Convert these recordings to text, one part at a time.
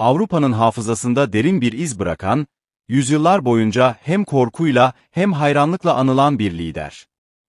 Avrupa'nın hafızasında derin bir iz bırakan, yüzyıllar boyunca hem korkuyla hem hayranlıkla anılan bir lider.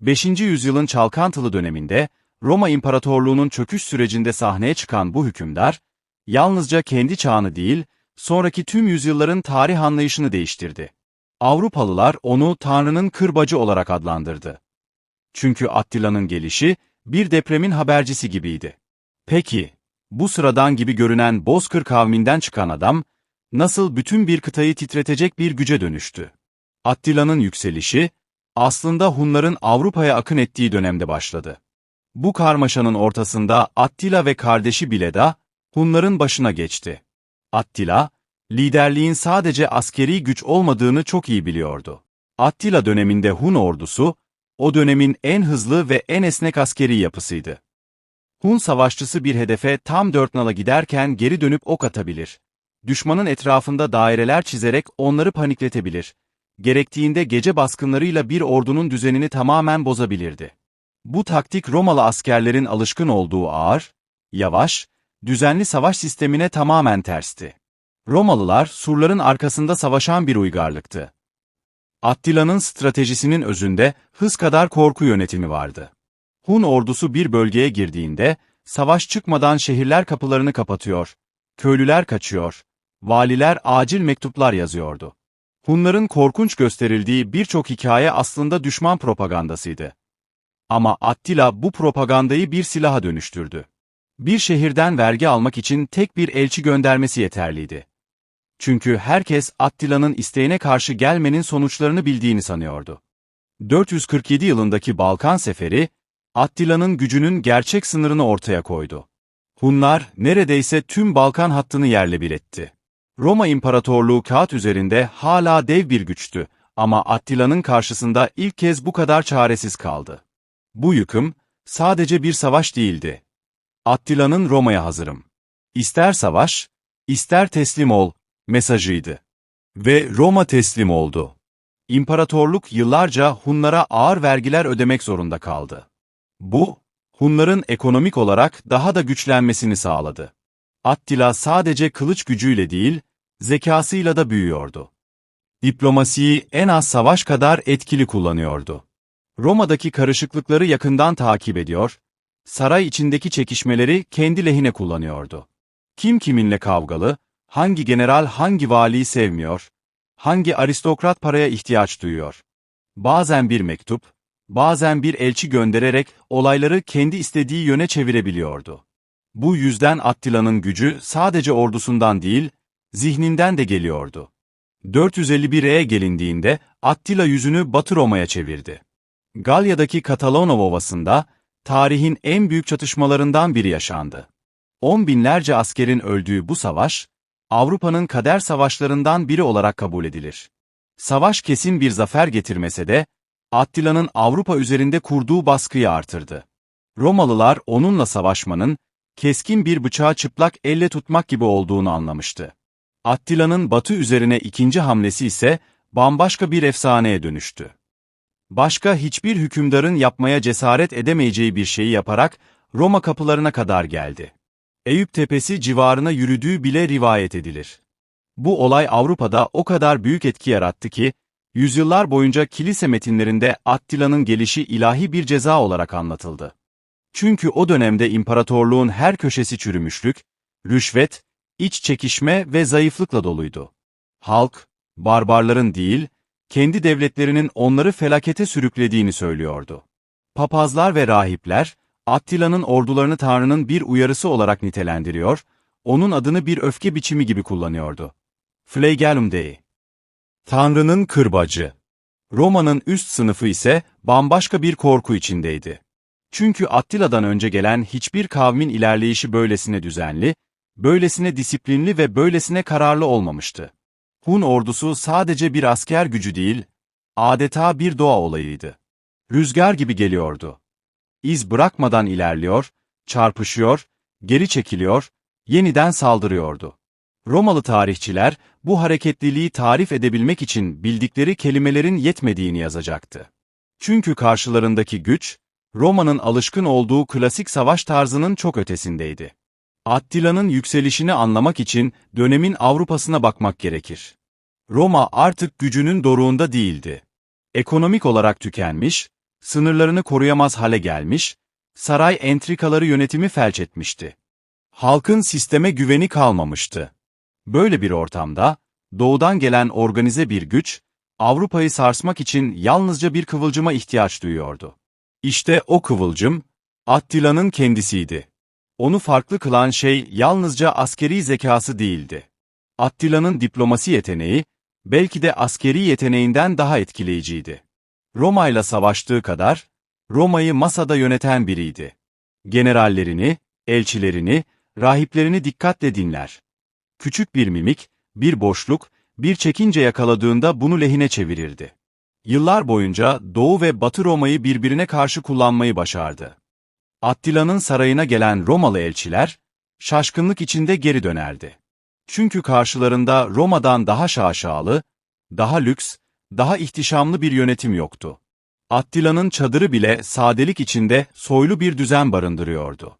5. yüzyılın çalkantılı döneminde, Roma İmparatorluğu'nun çöküş sürecinde sahneye çıkan bu hükümdar, yalnızca kendi çağını değil, sonraki tüm yüzyılların tarih anlayışını değiştirdi. Avrupalılar onu Tanrı'nın kırbacı olarak adlandırdı. Çünkü Attila'nın gelişi, bir depremin habercisi gibiydi. Peki, bu sıradan gibi görünen Bozkır kavminden çıkan adam, nasıl bütün bir kıtayı titretecek bir güce dönüştü? Attila'nın yükselişi, aslında Hunların Avrupa'ya akın ettiği dönemde başladı. Bu karmaşanın ortasında Attila ve kardeşi Bileda, Hunların başına geçti. Attila, liderliğin sadece askeri güç olmadığını çok iyi biliyordu. Attila döneminde Hun ordusu, o dönemin en hızlı ve en esnek askeri yapısıydı. Hun savaşçısı bir hedefe tam dört nala giderken geri dönüp ok atabilir. Düşmanın etrafında daireler çizerek onları panikletebilir. Gerektiğinde gece baskınlarıyla bir ordunun düzenini tamamen bozabilirdi. Bu taktik Romalı askerlerin alışkın olduğu ağır, yavaş, düzenli savaş sistemine tamamen tersti. Romalılar surların arkasında savaşan bir uygarlıktı. Attila'nın stratejisinin özünde hız kadar korku yönetimi vardı. Hun ordusu bir bölgeye girdiğinde, savaş çıkmadan şehirler kapılarını kapatıyor, köylüler kaçıyor, valiler acil mektuplar yazıyordu. Hunların korkunç gösterildiği birçok hikaye aslında düşman propagandasıydı. Ama Attila bu propagandayı bir silaha dönüştürdü. Bir şehirden vergi almak için tek bir elçi göndermesi yeterliydi. Çünkü herkes Attila'nın isteğine karşı gelmenin sonuçlarını bildiğini sanıyordu. 447 yılındaki Balkan Seferi, Attila'nın gücünün gerçek sınırını ortaya koydu. Hunlar neredeyse tüm Balkan hattını yerle bir etti. Roma İmparatorluğu kağıt üzerinde hala dev bir güçtü ama Attila'nın karşısında ilk kez bu kadar çaresiz kaldı. Bu yıkım, sadece bir savaş değildi. Attila'nın Roma'ya hazırım. İster savaş, ister teslim ol, mesajıydı. Ve Roma teslim oldu. İmparatorluk yıllarca Hunlara ağır vergiler ödemek zorunda kaldı. Bu, Hunların ekonomik olarak daha da güçlenmesini sağladı. Attila sadece kılıç gücüyle değil, zekasıyla da büyüyordu. Diplomasiyi en az savaş kadar etkili kullanıyordu. Roma'daki karışıklıkları yakından takip ediyor, saray içindeki çekişmeleri kendi lehine kullanıyordu. Kim kiminle kavgalı, hangi general hangi valiyi sevmiyor, hangi aristokrat paraya ihtiyaç duyuyor. Bazen bir mektup, bazen bir elçi göndererek olayları kendi istediği yöne çevirebiliyordu. Bu yüzden Attila'nın gücü sadece ordusundan değil, zihninden de geliyordu. 451'e gelindiğinde Attila yüzünü Batı Roma'ya çevirdi. Galya'daki Katalonov Ovası'nda tarihin en büyük çatışmalarından biri yaşandı. On binlerce askerin öldüğü bu savaş, Avrupa'nın kader savaşlarından biri olarak kabul edilir. Savaş kesin bir zafer getirmese de, Attila'nın Avrupa üzerinde kurduğu baskıyı artırdı. Romalılar onunla savaşmanın, keskin bir bıçağı çıplak elle tutmak gibi olduğunu anlamıştı. Attila'nın batı üzerine ikinci hamlesi ise bambaşka bir efsaneye dönüştü. Başka hiçbir hükümdarın yapmaya cesaret edemeyeceği bir şeyi yaparak Roma kapılarına kadar geldi. Eyüp Tepesi civarına yürüdüğü bile rivayet edilir. Bu olay Avrupa'da o kadar büyük etki yarattı ki, yüzyıllar boyunca kilise metinlerinde Attila'nın gelişi ilahi bir ceza olarak anlatıldı. Çünkü o dönemde imparatorluğun her köşesi çürümüşlük, rüşvet, iç çekişme ve zayıflıkla doluydu. Halk, barbarların değil, kendi devletlerinin onları felakete sürüklediğini söylüyordu. Papazlar ve rahipler, Attila'nın ordularını Tanrı'nın bir uyarısı olarak nitelendiriyor, onun adını bir öfke biçimi gibi kullanıyordu. Flagellum Dei. Tanrı'nın kırbacı. Roma'nın üst sınıfı ise bambaşka bir korku içindeydi. Çünkü Attila'dan önce gelen hiçbir kavmin ilerleyişi böylesine düzenli, böylesine disiplinli ve böylesine kararlı olmamıştı. Hun ordusu sadece bir asker gücü değil, adeta bir doğa olayıydı. Rüzgar gibi geliyordu. İz bırakmadan ilerliyor, çarpışıyor, geri çekiliyor, yeniden saldırıyordu. Romalı tarihçiler bu hareketliliği tarif edebilmek için bildikleri kelimelerin yetmediğini yazacaktı. Çünkü karşılarındaki güç, Roma'nın alışkın olduğu klasik savaş tarzının çok ötesindeydi. Attila'nın yükselişini anlamak için dönemin Avrupa'sına bakmak gerekir. Roma artık gücünün doruğunda değildi. Ekonomik olarak tükenmiş, sınırlarını koruyamaz hale gelmiş, saray entrikaları yönetimi felç etmişti. Halkın sisteme güveni kalmamıştı. Böyle bir ortamda, doğudan gelen organize bir güç, Avrupa'yı sarsmak için yalnızca bir kıvılcıma ihtiyaç duyuyordu. İşte o kıvılcım, Attila'nın kendisiydi. Onu farklı kılan şey yalnızca askeri zekası değildi. Attila'nın diplomasi yeteneği, belki de askeri yeteneğinden daha etkileyiciydi. Roma ile savaştığı kadar, Roma'yı masada yöneten biriydi. Generallerini, elçilerini, rahiplerini dikkatle dinler. Küçük bir mimik, bir boşluk, bir çekince yakaladığında bunu lehine çevirirdi. Yıllar boyunca Doğu ve Batı Roma'yı birbirine karşı kullanmayı başardı. Attila'nın sarayına gelen Romalı elçiler, şaşkınlık içinde geri dönerdi. Çünkü karşılarında Roma'dan daha şaşalı, daha lüks, daha ihtişamlı bir yönetim yoktu. Attila'nın çadırı bile sadelik içinde soylu bir düzen barındırıyordu.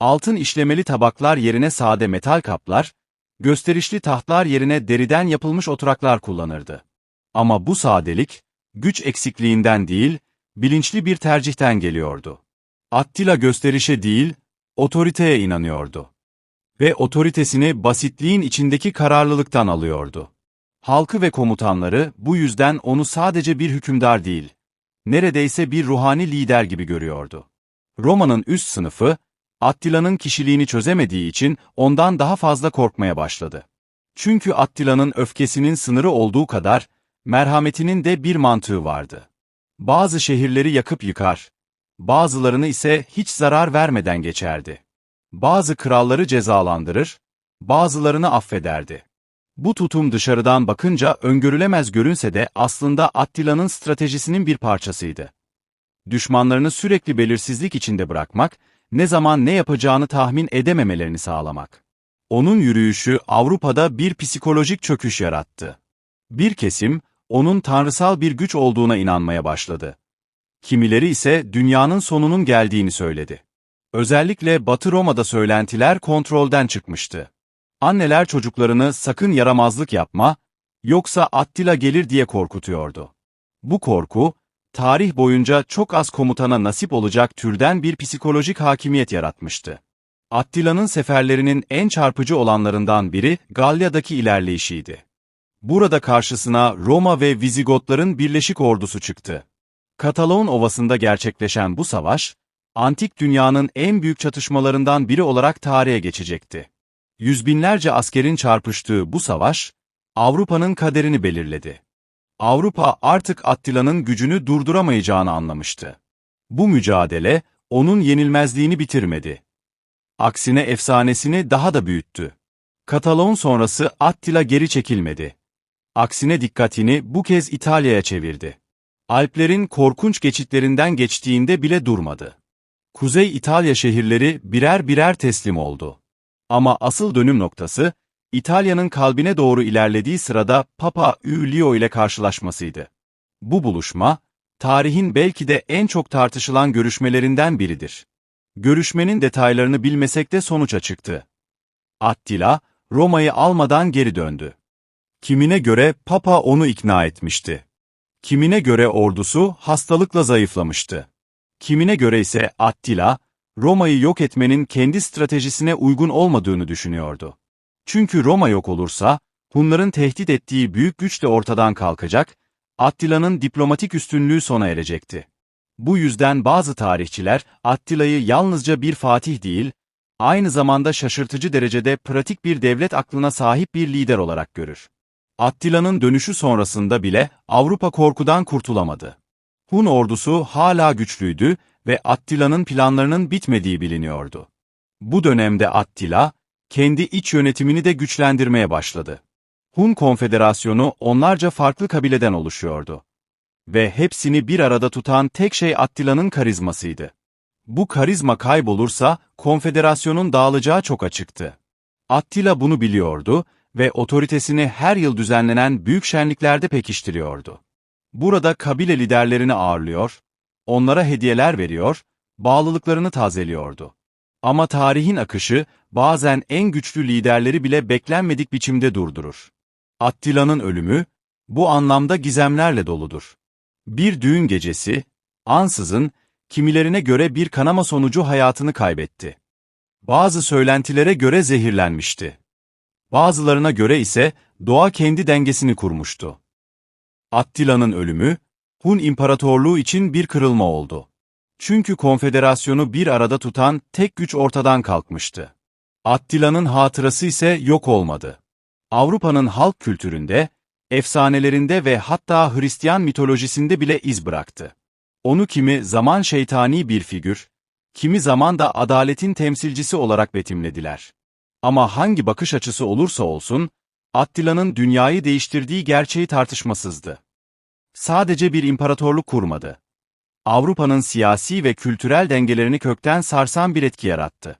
Altın işlemeli tabaklar yerine sade metal kaplar, gösterişli tahtlar yerine deriden yapılmış oturaklar kullanırdı. Ama bu sadelik, güç eksikliğinden değil, bilinçli bir tercihten geliyordu. Attila gösterişe değil, otoriteye inanıyordu. Ve otoritesini basitliğin içindeki kararlılıktan alıyordu. Halkı ve komutanları bu yüzden onu sadece bir hükümdar değil, neredeyse bir ruhani lider gibi görüyordu. Roma'nın üst sınıfı, Attila'nın kişiliğini çözemediği için ondan daha fazla korkmaya başladı. Çünkü Attila'nın öfkesinin sınırı olduğu kadar, merhametinin de bir mantığı vardı. Bazı şehirleri yakıp yıkar, bazılarını ise hiç zarar vermeden geçerdi. Bazı kralları cezalandırır, bazılarını affederdi. Bu tutum dışarıdan bakınca öngörülemez görünse de aslında Attila'nın stratejisinin bir parçasıydı. Düşmanlarını sürekli belirsizlik içinde bırakmak, ne zaman ne yapacağını tahmin edememelerini sağlamak. Onun yürüyüşü Avrupa'da bir psikolojik çöküş yarattı. Bir kesim, onun tanrısal bir güç olduğuna inanmaya başladı. Kimileri ise dünyanın sonunun geldiğini söyledi. Özellikle Batı Roma'da söylentiler kontrolden çıkmıştı. Anneler çocuklarını sakın yaramazlık yapma, yoksa Attila gelir diye korkutuyordu. Bu korku, tarih boyunca çok az komutana nasip olacak türden bir psikolojik hakimiyet yaratmıştı. Attila'nın seferlerinin en çarpıcı olanlarından biri Galya'daki ilerleyişiydi. Burada karşısına Roma ve Vizigotların birleşik ordusu çıktı. Katalon Ovası'nda gerçekleşen bu savaş, antik dünyanın en büyük çatışmalarından biri olarak tarihe geçecekti. Yüzbinlerce askerin çarpıştığı bu savaş, Avrupa'nın kaderini belirledi. Avrupa artık Attila'nın gücünü durduramayacağını anlamıştı. Bu mücadele, onun yenilmezliğini bitirmedi. Aksine efsanesini daha da büyüttü. Katalon sonrası Attila geri çekilmedi. Aksine dikkatini bu kez İtalya'ya çevirdi. Alplerin korkunç geçitlerinden geçtiğinde bile durmadı. Kuzey İtalya şehirleri birer birer teslim oldu. Ama asıl dönüm noktası, İtalya'nın kalbine doğru ilerlediği sırada Papa Ülio ile karşılaşmasıydı. Bu buluşma, tarihin belki de en çok tartışılan görüşmelerinden biridir. Görüşmenin detaylarını bilmesek de sonuça çıktı. Attila, Roma'yı almadan geri döndü. Kimine göre Papa onu ikna etmişti. Kimine göre ordusu hastalıkla zayıflamıştı. Kimine göre ise Attila, Roma'yı yok etmenin kendi stratejisine uygun olmadığını düşünüyordu. Çünkü Roma yok olursa, Hunların tehdit ettiği büyük güç de ortadan kalkacak, Attila'nın diplomatik üstünlüğü sona erecekti. Bu yüzden bazı tarihçiler Attila'yı yalnızca bir fatih değil, aynı zamanda şaşırtıcı derecede pratik bir devlet aklına sahip bir lider olarak görür. Attila'nın dönüşü sonrasında bile Avrupa korkudan kurtulamadı. Hun ordusu hala güçlüydü ve Attila'nın planlarının bitmediği biliniyordu. Bu dönemde Attila, kendi iç yönetimini de güçlendirmeye başladı. Hun Konfederasyonu onlarca farklı kabileden oluşuyordu. Ve hepsini bir arada tutan tek şey Attila'nın karizmasıydı. Bu karizma kaybolursa konfederasyonun dağılacağı çok açıktı. Attila bunu biliyordu ve otoritesini her yıl düzenlenen büyük şenliklerde pekiştiriyordu. Burada kabile liderlerini ağırlıyor, onlara hediyeler veriyor, bağlılıklarını tazeliyordu. Ama tarihin akışı bazen en güçlü liderleri bile beklenmedik biçimde durdurur. Attila'nın ölümü bu anlamda gizemlerle doludur. Bir düğün gecesi, ansızın, kimilerine göre bir kanama sonucu hayatını kaybetti. Bazı söylentilere göre zehirlenmişti. Bazılarına göre ise doğa kendi dengesini kurmuştu. Attila'nın ölümü, Hun İmparatorluğu için bir kırılma oldu. Çünkü konfederasyonu bir arada tutan tek güç ortadan kalkmıştı. Attila'nın hatırası ise yok olmadı. Avrupa'nın halk kültüründe, efsanelerinde ve hatta Hristiyan mitolojisinde bile iz bıraktı. Onu kimi zaman şeytani bir figür, kimi zaman da adaletin temsilcisi olarak betimlediler. Ama hangi bakış açısı olursa olsun, Attila'nın dünyayı değiştirdiği gerçeği tartışmasızdı. Sadece bir imparatorluk kurmadı. Avrupa'nın siyasi ve kültürel dengelerini kökten sarsan bir etki yarattı.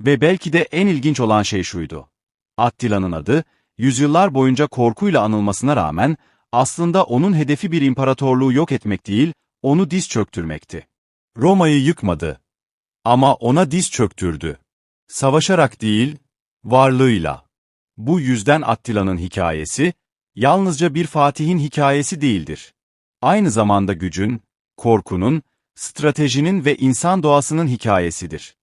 Ve belki de en ilginç olan şey şuydu. Attila'nın adı, yüzyıllar boyunca korkuyla anılmasına rağmen, aslında onun hedefi bir imparatorluğu yok etmek değil, onu diz çöktürmekti. Roma'yı yıkmadı. Ama ona diz çöktürdü. Savaşarak değil, varlığıyla. Bu yüzden Attila'nın hikayesi, yalnızca bir fatihin hikayesi değildir. Aynı zamanda gücün, korkunun, stratejinin ve insan doğasının hikayesidir.